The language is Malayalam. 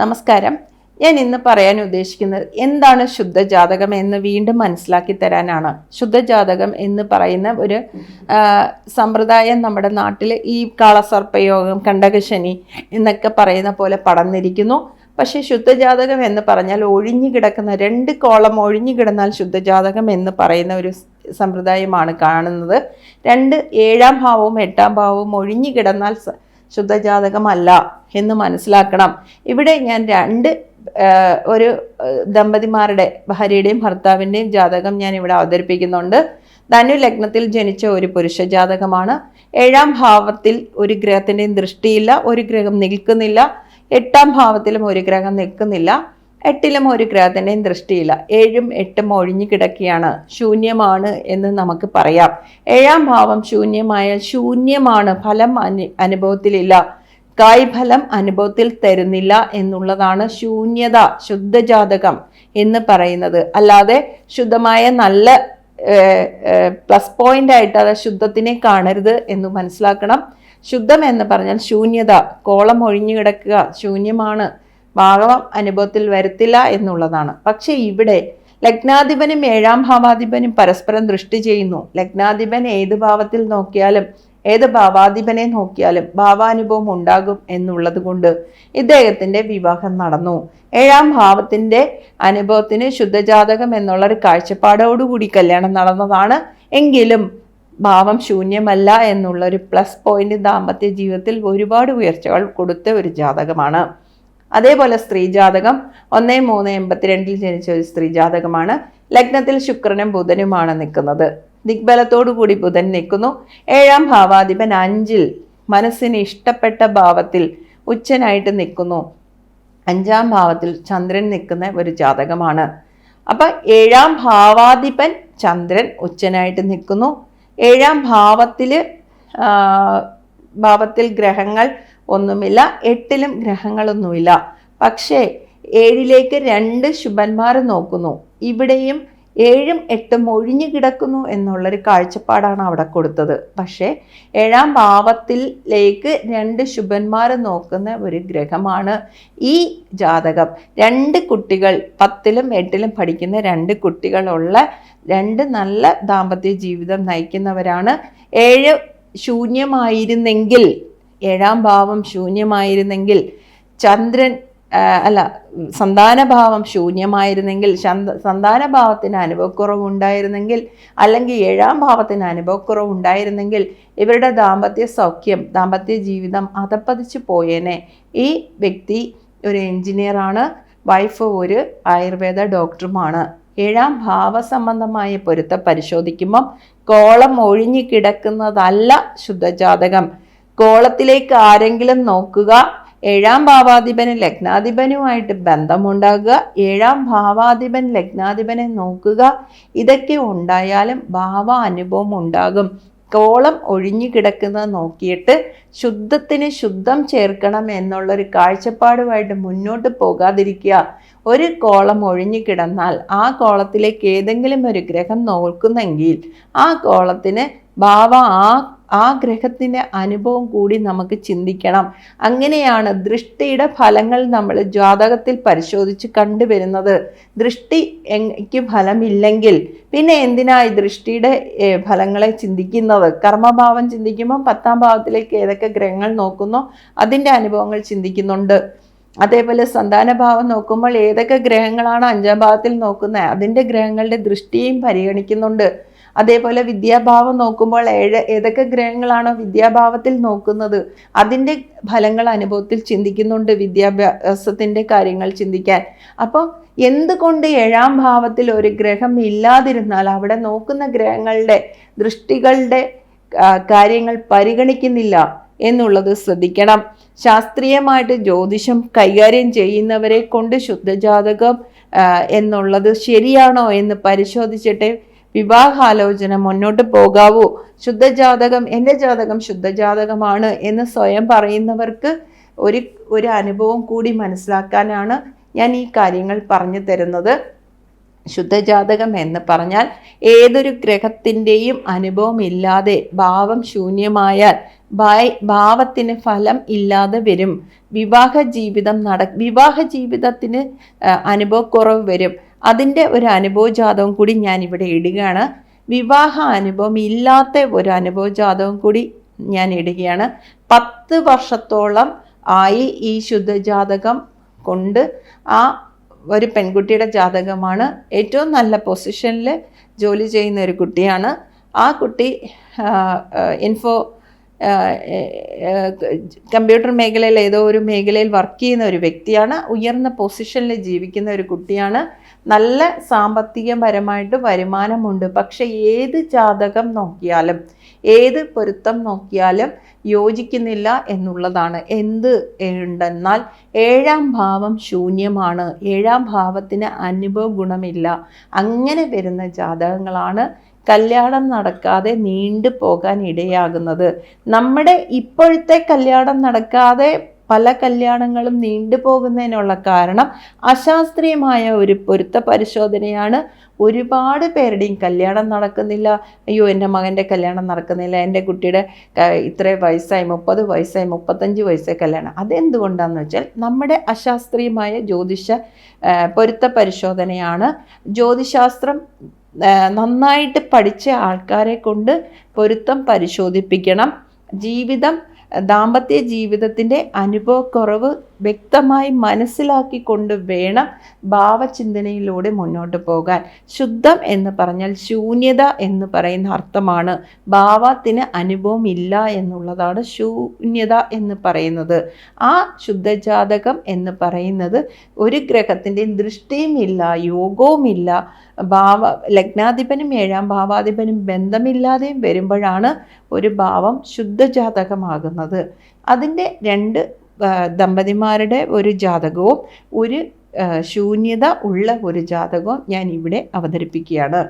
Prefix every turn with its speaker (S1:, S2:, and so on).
S1: നമസ്കാരം. ഞാൻ ഇന്ന് പറയാൻ ഉദ്ദേശിക്കുന്നത് എന്താണ് ശുദ്ധജാതകം എന്ന് വീണ്ടും മനസ്സിലാക്കി തരാനാണ്. ശുദ്ധജാതകം എന്ന് പറയുന്ന ഒരു സമ്പ്രദായം നമ്മുടെ നാട്ടിൽ ഈ കാളസർപ്പയോഗം കണ്ടകശനി എന്നൊക്കെ പറയുന്ന പോലെ പടന്നിരിക്കുന്നു പക്ഷേ ശുദ്ധജാതകം എന്ന് പറഞ്ഞാൽ ഒഴിഞ്ഞു കിടക്കുന്ന രണ്ട് കോളം ഒഴിഞ്ഞു കിടന്നാൽ ശുദ്ധജാതകം എന്ന് പറയുന്ന ഒരു സമ്പ്രദായമാണ് കാണുന്നത്. രണ്ട് ഏഴാം ഭാവവും എട്ടാം ഭാവവും ഒഴിഞ്ഞു കിടന്നാൽ ശുദ്ധജാതകമല്ല എന്ന് മനസ്സിലാക്കണം. ഇവിടെ ഞാൻ രണ്ട് ഒരു ദമ്പതിമാരുടെ ഭാര്യയുടെയും ഭർത്താവിന്റെയും ജാതകം ഞാൻ ഇവിടെ അവതരിപ്പിക്കുന്നുണ്ട്. ധനു ലഗ്നത്തിൽ ജനിച്ച ഒരു പുരുഷ ജാതകമാണ്. ഏഴാം ഭാവത്തിൽ ഒരു ഗ്രഹത്തിന്റെയും ദൃഷ്ടിയില്ല ഒരു ഗ്രഹം നിൽക്കുന്നില്ല. എട്ടാം ഭാവത്തിലും ഒരു ഗ്രഹം നിൽക്കുന്നില്ല. എട്ടിലും ഒരു ഗ്രഹത്തിന്റെയും ദൃഷ്ടിയില്ല. ഏഴും എട്ടും ഒഴിഞ്ഞു കിടക്കുകയാണ്. ശൂന്യമാണ് എന്ന് നമുക്ക് പറയാം. ഏഴാം ഭാവം ശൂന്യമായ ശൂന്യമാണ്. ഫലം അനു അനുഭവത്തിലില്ല. കായ്ഫലം അനുഭവത്തിൽ തരുന്നില്ല എന്നുള്ളതാണ് ശൂന്യത ശുദ്ധജാതകം എന്ന് പറയുന്നത്. അല്ലാതെ ശുദ്ധമായ നല്ല പ്ലസ് പോയിന്റ് ആയിട്ട് അത് ശുദ്ധത്തിനെ കാണരുത് എന്ന് മനസ്സിലാക്കണം. ശുദ്ധം എന്ന് പറഞ്ഞാൽ ശൂന്യത. കോളം ഒഴിഞ്ഞു കിടക്കുക ശൂന്യമാണ്. ഭാഗം അനുഭവത്തിൽ വരത്തില്ല എന്നുള്ളതാണ്. പക്ഷേ ഇവിടെ ലഗ്നാധിപനും ഏഴാം ഭാവാധിപനും പരസ്പരം ദൃഷ്ടി ചെയ്യുന്നു. ലഗ്നാധിപൻ ഏത് ഭാവത്തിൽ നോക്കിയാലും ഏത് ഭാവാധിപനെ നോക്കിയാലും ഭാവാനുഭവം ഉണ്ടാകും എന്നുള്ളത് കൊണ്ട് ഇദ്ദേഹത്തിന്റെ വിവാഹം നടന്നു. ഏഴാം ഭാവത്തിന്റെ അനുഭവത്തിന് ശുദ്ധജാതകം എന്നുള്ള ഒരു കാഴ്ചപ്പാടോടുകൂടി കല്യാണം നടന്നതാണ്. എങ്കിലും ഭാവം ശൂന്യമല്ല എന്നുള്ള ഒരു പ്ലസ് പോയിന്റ് ദാമ്പത്യ ജീവിതത്തിൽ ഒരുപാട് ഉയർച്ചകൾ കൊടുത്ത ഒരു ജാതകമാണ്. അതേപോലെ സ്ത്രീ ജാതകം ഒന്ന് മൂന്ന് എൺപത്തിരണ്ടിൽ ജനിച്ച ഒരു സ്ത്രീ ജാതകമാണ് ലഗ്നത്തിൽ ശുക്രനും ബുധനുമാണ് നിൽക്കുന്നത്. കൂടി ബുധൻ നിൽക്കുന്നു. ഏഴാം ഭാവാധിപൻ അഞ്ചിൽ മനസ്സിന് ഇഷ്ടപ്പെട്ട ഭാവത്തിൽ ഉച്ചനായിട്ട് നിൽക്കുന്നു. അഞ്ചാം ഭാവത്തിൽ ചന്ദ്രൻ നിൽക്കുന്ന ഒരു ജാതകമാണ്. അപ്പൊ ഏഴാം ഭാവാധിപൻ ചന്ദ്രൻ ഉച്ചനായിട്ട് നിൽക്കുന്നു. ഏഴാം ഭാവത്തിൽ ആ, ഭാവത്തിൽ ഗ്രഹങ്ങൾ ഒന്നുമില്ല എട്ടിലും ഗ്രഹങ്ങളൊന്നുമില്ല. പക്ഷേ ഏഴിലേക്ക് രണ്ട് ശുഭന്മാർ നോക്കുന്നു. ഇവിടെയും ഏഴും എട്ടും ഒഴിഞ്ഞു കിടക്കുന്നു എന്നുള്ളൊരു കാഴ്ചപ്പാടാണ് അവിടെ കൊടുത്തത്. പക്ഷേ ഏഴാം ഭാവത്തിലേക്ക് രണ്ട് ശുഭന്മാർ നോക്കുന്ന ഒരു ഗ്രഹമാണ് ഈ ജാതകം. രണ്ട് കുട്ടികൾ പത്തിലും എട്ടിലും പഠിക്കുന്ന രണ്ട് കുട്ടികളുള്ള രണ്ട് നല്ല ദാമ്പത്യ ജീവിതം നയിക്കുന്നവരാണ്. ഏഴ് ശൂന്യമായിരുന്നെങ്കിൽ ഏഴാം ഭാവം ശൂന്യമായിരുന്നെങ്കിൽ ചന്ദ്രൻ അല്ല സന്താനഭാവം ശൂന്യമായിരുന്നെങ്കിൽ ശന്ത- സന്താനഭാവത്തിന് അനുഭവക്കുറവുണ്ടായിരുന്നെങ്കിൽ അല്ലെങ്കിൽ ഏഴാം ഭാവത്തിന് അനുഭവക്കുറവുണ്ടായിരുന്നെങ്കിൽ ഇവരുടെ ദാമ്പത്യ സൗഖ്യം ദാമ്പത്യ ജീവിതം അതപ്പതിച്ചു പോയേനെ. ഈ വ്യക്തി ഒരു എഞ്ചിനീയറാണ് വൈഫ് ഒരു ആയുർവേദ ഡോക്ടറുമാണ്. ഏഴാം ഭാവസംബന്ധമായ പൊരുത്തം പരിശോധിക്കുമ്പം കോളം ഒഴിഞ്ഞു കിടക്കുന്നതല്ല ശുദ്ധജാതകം. കോളത്തിലേക്ക് ആരെങ്കിലും നോക്കുക ഏഴാം ഭാവാധിപന് ലഗ്നാധിപനുമായിട്ട് ബന്ധമുണ്ടാകുക ഏഴാം ഭാവാധിപൻ ലഗ്നാധിപനെ നോക്കുക ഇതൊക്കെ ഉണ്ടായാലും ഭാവ അനുഭവം ഉണ്ടാകും. കോളം ഒഴിഞ്ഞു കിടക്കുന്നത് നോക്കിയിട്ട് ശുദ്ധത്തിന് ശുദ്ധം ചേർക്കണം എന്നുള്ളൊരു കാഴ്ചപ്പാടുമായിട്ട് മുന്നോട്ട് പോകാതിരിക്കുക. ഒരു കോളം ഒഴിഞ്ഞു കിടന്നാൽ ആ കോളത്തിലേക്ക് ഏതെങ്കിലും ഒരു ഗ്രഹം നോക്കുന്നെങ്കിൽ ആ കോളത്തിന് ഭാവ ആ ആ ഗ്രഹത്തിന്റെ അനുഭവം കൂടി നമുക്ക് ചിന്തിക്കണം. അങ്ങനെയാണ് ദൃഷ്ടിയുടെ ഫലങ്ങൾ നമ്മൾ ജാതകത്തിൽ പരിശോധിച്ച് കണ്ടുവരുന്നത്. ദൃഷ്ടി എനിക്ക് ഫലമില്ലെങ്കിൽ പിന്നെ എന്തിനാ ഈ ദൃഷ്ടിയുടെ ഫലങ്ങളെ ചിന്തിക്കുന്നത്? കർമ്മഭാവം ചിന്തിക്കുമ്പോൾ പത്താം ഭാവത്തിലേക്ക് ഏതൊക്കെ ഗ്രഹങ്ങൾ നോക്കുന്നോ അതിന്റെ അനുഭവങ്ങൾ ചിന്തിക്കുന്നുണ്ട്. അതേപോലെ സന്താനഭാവം നോക്കുമ്പോൾ ഏതൊക്കെ ഗ്രഹങ്ങളാണ് അഞ്ചാം ഭാവത്തിൽ നോക്കുന്നത്? അതിന്റെ ഗ്രഹങ്ങളുടെ ദൃഷ്ടിയും പരിഗണിക്കുന്നുണ്ട്. അതേപോലെ വിദ്യാഭാവം നോക്കുമ്പോൾ ഏഴ് ഏതൊക്കെ ഗ്രഹങ്ങളാണോ വിദ്യാഭാവത്തിൽ നോക്കുന്നത് അതിന്റെ ഫലങ്ങൾ അനുഭവത്തിൽ ചിന്തിക്കുന്നുണ്ട് വിദ്യാഭ്യാസത്തിന്റെ കാര്യങ്ങൾ ചിന്തിക്കാൻ. അപ്പോൾ എന്തുകൊണ്ട് ഏഴാം ഭാവത്തിൽ ഒരു ഗ്രഹം ഇല്ലാതിരുന്നാൽ അവിടെ നോക്കുന്ന ഗ്രഹങ്ങളുടെ ദൃഷ്ടികളുടെ കാര്യങ്ങൾ പരിഗണിക്കുന്നില്ല എന്നുള്ളത് ശ്രദ്ധിക്കണം. ശാസ്ത്രീയമായിട്ട് ജ്യോതിഷം കൈകാര്യം ചെയ്യുന്നവരെ കൊണ്ട് ശുദ്ധജാതകം എന്നുള്ളത് ശരിയാണോ എന്ന് പരിശോധിച്ചിട്ട് വിവാഹാലോചന മുന്നോട്ട് പോകാവൂ. ശുദ്ധജാതകം എന്റെ ജാതകം ശുദ്ധജാതകമാണ് എന്ന് സ്വയം പറയുന്നവർക്ക് ഒരു ഒരു അനുഭവം കൂടി മനസ്സിലാക്കാനാണ് ഞാൻ ഈ കാര്യങ്ങൾ പറഞ്ഞു തരുന്നത്. ശുദ്ധജാതകം എന്ന് പറഞ്ഞാൽ ഏതൊരു ഗ്രഹത്തിന്റെയും അനുഭവം ഇല്ലാതെ ഭാവം ശൂന്യമായാൽ ഭാവത്തിന് ഫലം ഇല്ലാതെ വരും. വിവാഹ ജീവിതം നട വിവാഹ ജീവിതത്തിന് അനുഭവക്കുറവ് വരും. അതിന്റെ ഒരു അനുഭവജാതവും കൂടി ഞാൻ ഇവിടെ ഇടുകയാണ്. വിവാഹ അനുഭവം ഇല്ലാത്ത ഒരു അനുഭവജാതവും കൂടി ഞാൻ ഇടുകയാണ്. പത്ത് വർഷത്തോളം ആയി ഈ ശുദ്ധജാതകം കൊണ്ട് ആ ഒരു പെൺകുട്ടിയുടെ ജാതകമാണ്. ഏറ്റവും നല്ല പൊസിഷനിൽ ജോലി ചെയ്യുന്ന ഒരു കുട്ടിയാണ്. ആ കുട്ടി ഇൻഫോ കമ്പ്യൂട്ടർ മേഖലയിൽ ഏതോ ഒരു മേഖലയിൽ വർക്ക് ചെയ്യുന്ന ഒരു വ്യക്തിയാണ്. ഉയർന്ന പൊസിഷനിൽ ജീവിക്കുന്ന ഒരു കുട്ടിയാണ്. നല്ല സാമ്പത്തികപരമായിട്ട് വരുമാനമുണ്ട്. പക്ഷേ ഏത് ജാതകം നോക്കിയാലും ഏത് പൊരുത്തം നോക്കിയാലും യോജിക്കുന്നില്ല എന്നുള്ളതാണ്. എന്ത് ഉണ്ടെന്നാൽ ഏഴാം ഭാവം ശൂന്യമാണ്. ഏഴാം ഭാവത്തിന് അനുഭവ ഗുണമില്ല. അങ്ങനെ വരുന്ന ജാതകങ്ങളാണ് കല്യാണം നടക്കാതെ നീണ്ടു പോകാൻ ഇടയാകുന്നത്. നമ്മുടെ ഇപ്പോഴത്തെ കല്യാണം നടക്കാതെ പല കല്യാണങ്ങളും നീണ്ടു പോകുന്നതിനുള്ള കാരണം അശാസ്ത്രീയമായ ഒരു പൊരുത്ത പരിശോധനയാണ്. ഒരുപാട് പേരുടെയും കല്യാണം നടക്കുന്നില്ല. അയ്യോ എന്റെ മകന്റെ കല്യാണം നടക്കുന്നില്ല. എന്റെ കുട്ടിയുടെ ഇത്രയും വയസ്സായി മുപ്പത് വയസ്സായി മുപ്പത്തഞ്ച് വയസ്സായി കല്യാണം. അതെന്തുകൊണ്ടാണെന്ന് വെച്ചാൽ നമ്മുടെ അശാസ്ത്രീയമായ ജ്യോതിഷ പൊരുത്ത പരിശോധനയാണ്. ജ്യോതിശാസ്ത്രം നന്നായിട്ട് പഠിച്ച ആൾക്കാരെ കൊണ്ട് പൊരുത്തം പരിശോധിപ്പിക്കണം. ജീവിതം ദാമ്പത്യ ജീവിതത്തിന്റെ അനുഭവക്കുറവ് വ്യക്തമായി മനസ്സിലാക്കിക്കൊണ്ട് വേണം ഭാവചിന്തനയിലൂടെ മുന്നോട്ട് പോകാൻ. ശുദ്ധം എന്ന് പറഞ്ഞാൽ ശൂന്യത എന്ന് പറയുന്ന അർത്ഥമാണ്. ഭാവത്തിന് അനുഭവം ഇല്ല എന്നുള്ളതാണ് ശൂന്യത എന്ന് പറയുന്നത്. ആ ശുദ്ധജാതകം എന്ന് പറയുന്നത് ഒരു ഗ്രഹത്തിന്റെയും ദൃഷ്ടിയും ഇല്ല യോഗവുമില്ല ഭാവ ലഗ്നാധിപനും ഏഴാം ഭാവാധിപനും ബന്ധമില്ലാതെയും വരുമ്പോഴാണ് ഒരു ഭാവം ശുദ്ധജാതകമാകുന്നത്. അതിന്റെ രണ്ട് ദമ്പതിമാരുടെ ഒരു ജാതകവും ഒരു ശൂന്യത ഉള്ള ഒരു ജാതകവും ഞാൻ ഇവിടെ അവതരിപ്പിക്കുകയാണ്.